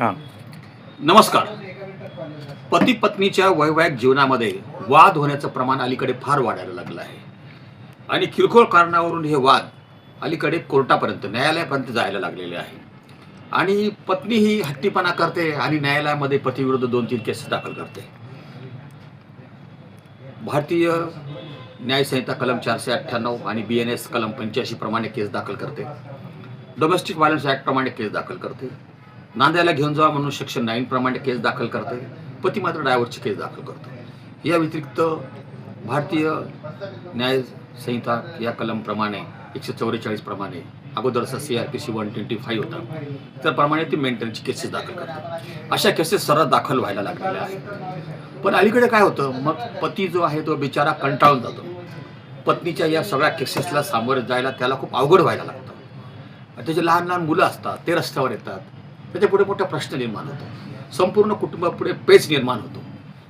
हां. नमस्कार. पती पत्नीच्या वैवाहिक जीवनामध्ये वाद होण्याचं प्रमाण अलीकडे फार वाढायला लागलं आहे. आणि किरकोळ कारणावरून हे वाद अलीकडे कोर्टापर्यंत न्यायालयापर्यंत जायला लागलेले आहे. आणि पत्नी ही हट्टीपणा करते आणि न्यायालयामध्ये पतीविरुद्ध दोन तीन केसेस दाखल करते. भारतीय न्यायसंहिता कलम चारशे अठ्ठ्याण्णव आणि बी एन एस कलम पंच्याऐंशी प्रमाणे केस दाखल करते. डोमेस्टिक व्हायलन्स ॲक्ट प्रमाणे केस दाखल करते. नांद्याला घेऊन जावा म्हणून सेक्शन नाईन प्रमाणे केस दाखल करते. पती मात्र ड्रायव्हरची केस दाखल करतो. या व्यतिरिक्त भारतीय न्याय संहिता या कलमप्रमाणे एकशे चौवेचाळीस प्रमाणे अगोदरचा C R P C one twenty five होता. त्याप्रमाणे ती मेंटेनची केसेस दाखल करतात अशा केसेस सरळ दाखल व्हायला लागलेल्या आहेत. पण अलीकडे काय होतं? मग पती जो आहे तो बिचारा कंटाळून जातो. पत्नीच्या या सगळ्या केसेसला सामोरे जायला त्याला खूप अवघड व्हायला लागतं. त्याचे लहान लहान मुलं असतात ते रस्त्यावर येतात. त्याच्या पुढे मोठा प्रश्न निर्माण होतो. संपूर्ण कुटुंबापुढे पेच निर्माण होतो.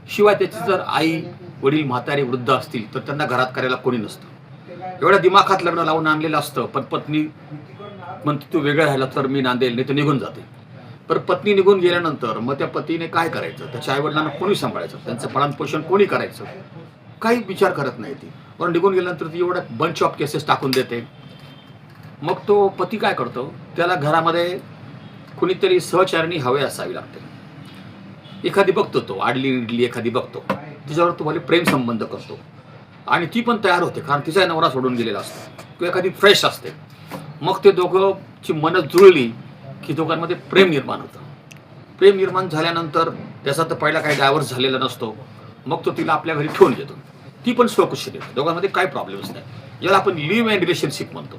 शिवाय त्याची जर आई वडील म्हातारे वृद्ध असतील तर त्यांना घरात करायला कोणी नसतं. एवढ्या दिमाखात लग्न लावून आणलेलं असतं पण पत्नी म्हणते तू वेगळं राहिला तर मी नांदेल नाही तर निघून जाते. पण पत्नी निघून गेल्यानंतर मग त्या पतीने काय करायचं? त्याच्या आईवडिलांना कोणी सांभाळायचं? त्यांचं पालनपोषण कोणी करायचं? काही विचार करत नाही ती. पण निघून गेल्यानंतर ती एवढ्या बंच ऑफ केसेस टाकून देते. मग तो पती काय करतो? त्याला घरामध्ये कुणीतरी सहचारिणी हवे असावी लागते. एखादी बघतो तो आडली इडली एखादी बघतो. तिच्यावर तो भले प्रेम संबंध करतो. आणि ती पण तयार होते कारण तिचा नवरा सोडून गेलेला असतो. किंवा एखादी फ्रेश असते. मग ते दोघंची मनं जुळली की दोघांमध्ये प्रेम निर्माण होतं. प्रेम निर्माण झाल्यानंतर त्याचा तर पहिला काही डायव्हर्स झालेला नसतो. मग तो तिला आपल्या घरी ठेवून देतो. ती पण स्वकुशी देतो दोघांमध्ये काय प्रॉब्लेम्स नाही. याला आपण लिव्ह अँड रिलेशनशिप म्हणतो.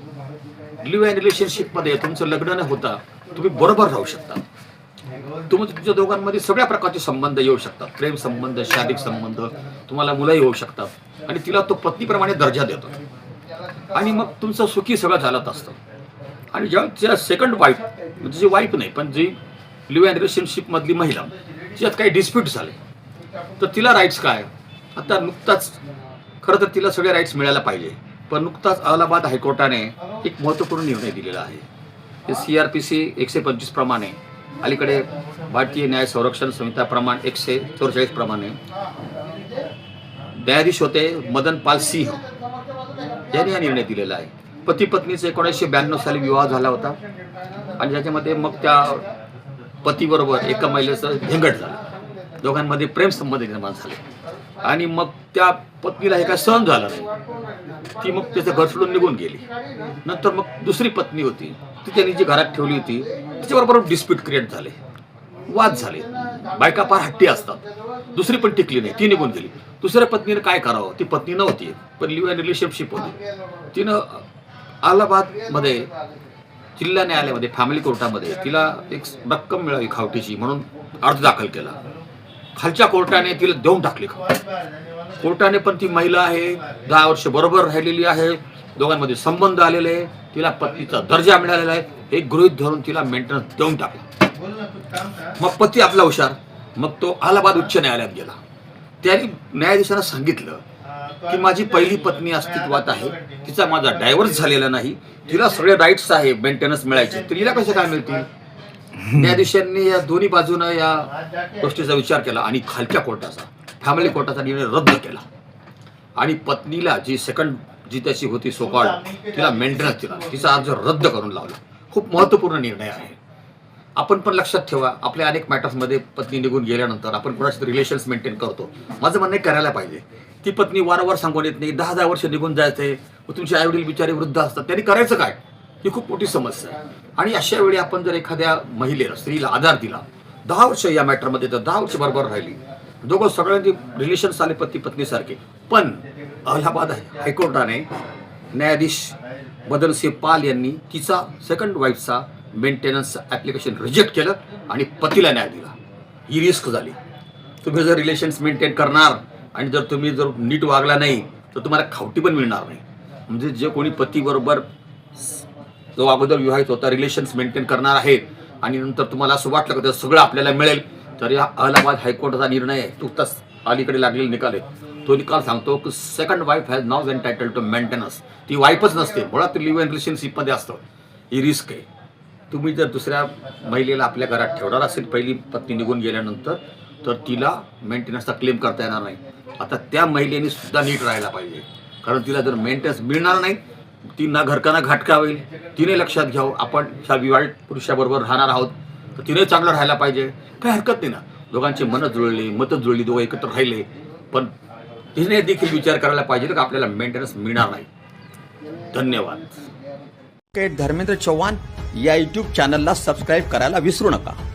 लिव्ह अँड रिलेशनशिपमध्ये तुमचं लग्न न होता तुम्ही बरोबर राहू शकता. तुम्ही तुमच्या दोघांमध्ये सगळ्या प्रकारचे संबंध येऊ शकतात. प्रेम संबंध शारीरिक संबंध तुम्हाला मुलंही होऊ शकतात. आणि तिला तो पत्नीप्रमाणे दर्जा देतो. आणि मग तुमचं सुखी सगळं चालत असतं. आणि जेव्हा ज्या सेकंड वाईफ म्हणजे जी वाईफ नाही पण जी लिव्ह अँड रिलेशनशिपमधली महिला तिच्यात काही डिस्प्यूट झाले. तर तिला राईट्स काय? आता नुकताच खरं तर तिला सगळे राईट्स मिळायला पाहिजे. पण नुकताच अलाहाबाद हायकोर्टाने एक महत्त्वपूर्ण निर्णय दिलेला आहे. हे सी आर पी सी एकशे पंचवीस प्रमाणे अलीकडे भारतीय न्याय संरक्षण संहिता प्रमाण एकशे चौवेचाळीस प्रमाणे न्यायाधीश होते मदन पाल सिंह. यांनी हा निर्णय दिलेला आहे. पती पत्नीचा एकोणीसशे ब्याण्णव साली विवाह झाला होता. आणि ज्याच्यामध्ये मग त्या पतीबरोबर एका महिलेचं झंगट झालं. दोघांमध्ये प्रेम संबंध निर्माण झाले. आणि मग त्या पत्नीला हे काय सहन झालं. नाही ती मग त्याचं घर सोडून निघून गेली. नंतर मग दुसरी पत्नी होती. ती त्यांनी जी घरात ठेवली होती तिच्याबरोबर डिस्प्यूट क्रिएट झाले. वाद झाले. बायका फार हट्टी असतात. दुसरी पण टिकली नाही. ती निघून गेली. दुसऱ्या पत्नीने काय करावं? ती पत्नी नव्हती. पण लिव्ह अँड रिलेशनशिप होती. तिनं अलाहाबादमध्ये जिल्हा न्यायालयामध्ये फॅमिली कोर्टामध्ये तिला एक रक्कम मिळावी खावटीची म्हणून अर्ज दाखल केला. खालच्या कोर्टाने तिला देऊन टाकली कोर्टाने पण ती महिला आहे दहा वर्ष बरोबर राहिलेली आहे दोघांमध्ये संबंध आलेले आहे. तिला पत्नीचा दर्जा मिळालेला आहे. हे गृहित धरून तिला मेंटेनन्स देऊन टाकला. मग पती आपला हुशार. मग तो अलाहाबाद उच्च न्यायालयात गेला. त्यांनी न्यायाधीशांना सांगितलं की माझी पहिली पत्नी अस्तित्वात आहे. तिचा माझा डायव्हर्स झालेला नाही. तिला सगळे राईट्स आहे मेंटेनन्स मिळायचे. तर हिला कसे काय मिळतील? न्यायाधीशांनी या दोन्ही बाजूनं या गोष्टीचा विचार केला आणि खालच्या कोर्टाचा. फॅमिली कोर्टाचा निर्णय रद्द केला. आणि पत्नीला जी सेकंड जी त्याची होती सोकाळ तिला मेंटेनन्स दिला. तिचा अर्ज रद्द करून लावला. खूप महत्त्वपूर्ण निर्णय आहे. आपण पण लक्षात ठेवा आपल्या अनेक मॅटर्समध्ये पत्नी निघून गेल्यानंतर आपण कोणाशी रिलेशन्स मेंटेन करतो. माझं म्हणणं आहे करायला पाहिजे. ती पत्नी वारंवार सांगून येत नाही दहा दहा वर्ष निघून जायचे तुमचे आईवडील बिचारे वृद्ध असतात त्यांनी करायचं काय? ही खूप मोठी समस्या आहे. आणि अशा वेळी आपण जर एखाद्या महिलेला स्त्रीला आधार दिला दहा वर्ष या मॅटरमध्ये तर दहा वर्ष बरोबर राहिली. दोघं सगळ्यांची रिलेशन्स आले पती पत्नीसारखे. पण अलाहाबाद हायकोर्टाने न्यायाधीश मदनसिंह पाल यांनी तिचा सेकंड वाईफचा मेंटेनन्स ॲप्लिकेशन रिजेक्ट केलं आणि पतीला न्याय दिला. ही रिस्क झाली. तुम्ही जर रिलेशन्स मेंटेन करणार आणि जर तुम्ही जर नीट वागला नाही तर तुम्हाला खावटी पण मिळणार नाही. म्हणजे जे कोणी पतीबरोबर जो अगोदर विवाहित होता रिलेशन्स मेंटेन करणार आहे आणि नंतर तुम्हाला असं वाटलं का ते सगळं आपल्याला मिळेल तर या अलाहाबाद हायकोर्टाचा निर्णय आहे नुकताच अलीकडे लागलेला निकाल आहे. तो निकाल सांगतो की second wife has no entitled to maintenance ती वाईफच नसते. मुळात लिव्ह अँड रिलेशनशिपमध्ये असतं. ही रिस्क आहे. तुम्ही जर दुसऱ्या महिलेला आपल्या घरात ठेवणार असेल पहिली पत्नी निघून गेल्यानंतर तर तिला मेंटेनन्सचा क्लेम करता येणार नाही. आता त्या महिलेने सुद्धा नीट राहायला पाहिजे. कारण तिला जर मेंटेनन्स मिळणार नाही ती ना घरकाना घाटका होईल. तिने लक्षात घ्यावं. आपण ह्या विवाहित पुरुषाबरोबर राहणार आहोत. तर तिने चांगलं राहायला पाहिजे. काही हरकत नाही ना. दोघांची मनं जुळली मतं जुळली दोघं एकत्र राहिले. पण तिने देखील विचार करायला पाहिजे का आपल्याला मेंटेनन्स मिळणार नाही. धन्यवाद. धर्मेंद्र चव्हाण या यूट्यूब चॅनलला सबस्क्राईब करायला विसरू नका.